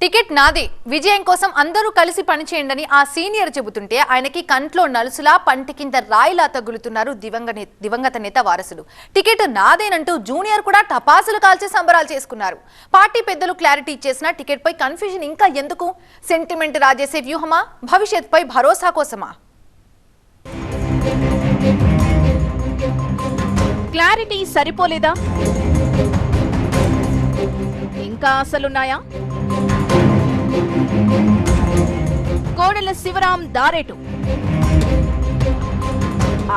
Ticket నాది. విజయం కోసం అందరూ కలిసి పనిచేయండి ఆ సీనియర్ చెబుతుంటే ఆయనకి కంట్లో నలుసులా పంటి కింద రాయిలా తగులుతున్నారు దివంగ దివంగత నేత వారసులు. టికెట్ నాదేనంటూ జూనియర్ కూడా టపాసులు కాల్చి సంబరాలు చేసుకున్నారు. పార్టీ పెద్దలు క్లారిటీ ఇచ్చేసిన టికెట్ పై కన్ఫ్యూజన్ ఇంకా ఎందుకు? సెంటిమెంట్ రాజేసే వ్యూహమా? భవిష్యత్పై భరోసా కోసమా? క్లారిటీ సరిపోలేదా? ఇంకా అసలున్నాయా? కోడెల శివరాం దారేటు.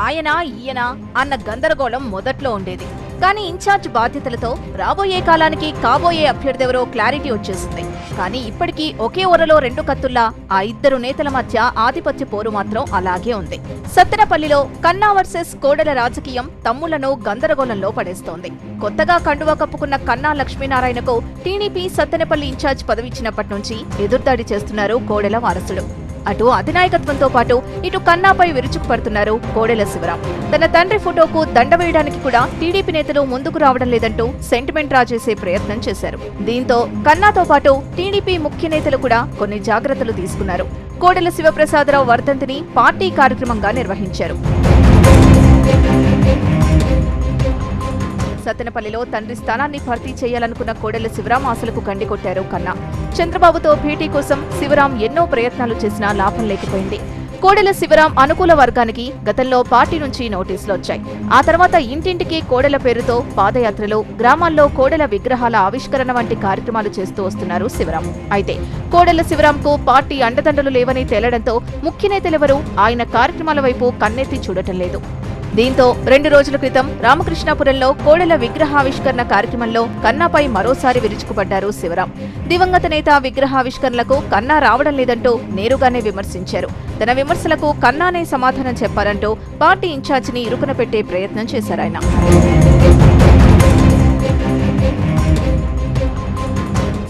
ఆయన ఈయన అన్న గందరగోళం మొదట్లో ఉండేది. కానీ ఇన్ఛార్జ్ బాధ్యతలతో రాబోయే కాలానికి కాబోయే అభ్యర్థెవరో క్లారిటీ వచ్చేసింది. కానీ ఇప్పటికీ ఒకే ఒరలో రెండు కత్తుల్లా ఆ ఇద్దరు నేతల మధ్య ఆధిపత్య పోరు మాత్రం అలాగే ఉంది. సత్తెనపల్లిలో కన్నా వర్సెస్ కోడెల రాజకీయం తమ్ములను గందరగోళంలో పడేస్తోంది. కొత్తగా కండువా కప్పుకున్న కన్నా లక్ష్మీనారాయణకు టీడీపీ సత్తెనపల్లి ఇన్ఛార్జ్ పదవిచ్చినప్పటి నుంచి ఎదురుదాడి చేస్తున్నారు కోడెల వారసుడు అటు అధినాయకత్వంతో పాటు ఇటు కన్నాపై విరుచుకుపడుతున్నారు కోడెల శివరాం. తన తండ్రి ఫోటోకు దండ వేయడానికి కూడా టీడీపీ నేతలు ముందుకు రావడం లేదంటూ సెంటిమెంట్ రా చేసే ప్రయత్నం చేశారు. దీంతో కన్నాతో పాటు టీడీపీ ముఖ్య నేతలు కూడా కొన్ని జాగ్రత్తలు తీసుకున్నారు. కోడెల శివప్రసాదరావు వర్ధంతిని పార్టీ కార్యక్రమంగా నిర్వహించారు. సత్తెనపల్లిలో తండ్రి స్థానాన్ని భర్తీ చేయాలనుకున్న కోడెల శివరాం ఆశలకు గండి కొట్టారు కన్నా. చంద్రబాబుతో భేటీ కోసం శివరాం ఎన్నో ప్రయత్నాలు చేసినా లాభం లేకపోయింది. కోడెల శివరాం అనుకూల వర్గానికి గతంలో పార్టీ నుంచి నోటీసులు వచ్చాయి. ఆ తర్వాత ఇంటింటికి కోడెల పేరుతో పాదయాత్రలు గ్రామాల్లో కోడెల విగ్రహాల ఆవిష్కరణ వంటి కార్యక్రమాలు చేస్తూ వస్తున్నారు శివరాం. అయితే కోడెల శివరాంకు పార్టీ అండదండలు లేవని తేలడంతో ముఖ్య నేతలెవరూ ఆయన కార్యక్రమాల వైపు కన్నెత్తి చూడటం లేదు. దీంతో రెండు రోజుల క్రితం రామకృష్ణాపురంలో కోడెల విగ్రహావిష్కరణ కార్యక్రమంలో కన్నాపై మరోసారి విరుచుకుపడ్డారు శివరాం. దివంగత నేత విగ్రహావిష్కరణలకు కన్నా రావడం లేదంటూ నేరుగానే విమర్శించారు. తన విమర్శలకు కన్నానే సమాధానం చెప్పాలంటూ పార్టీ ఇన్ఛార్జిని ఇరుకున పెట్టే ప్రయత్నం చేశారాయన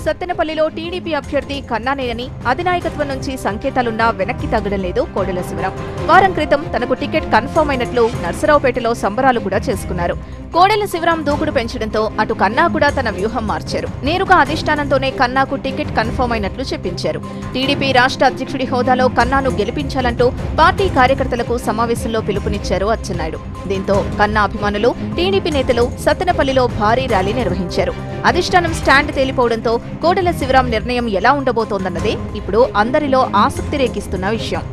సత్తెనపల్లిలో టీడీపీ అభ్యర్థి కన్నానేనని అధినాయకత్వం నుంచి సంకేతాలున్నా వెనక్కి తగ్గడం లేదు కోడెల శివరాం. వారం క్రితం తనకు టికెట్ కన్ఫర్మ్ అయినట్లు నర్సరావుపేటలో సంబరాలు కూడా చేసుకున్నారు. కోడెల శివరాం దూకుడు పెంచడంతో అటు కన్నా కూడా తన వ్యూహం మార్చారు. నేరుగా అధిష్టానంతోనే కన్నాకు టికెట్ కన్ఫర్మ్ అయినట్లు చెప్పించారు. టీడీపీ రాష్ట్ర అధ్యక్షుడి హోదాలో కన్నాను గెలిపించాలంటూ పార్టీ కార్యకర్తలకు సమావేశంలో పిలుపునిచ్చారు అచ్చెన్నాయుడు. దీంతో కన్నా అభిమానులు టీడీపీ నేతలు సత్తెనపల్లిలో భారీ ర్యాలీ నిర్వహించారు. అధిష్టానం స్టాండ్ తేలిపోవడంతో కోడెల శివరాం నిర్ణయం ఎలా ఉండబోతోందన్నదే ఇప్పుడు అందరిలో ఆసక్తి రేకిస్తున్న విషయం.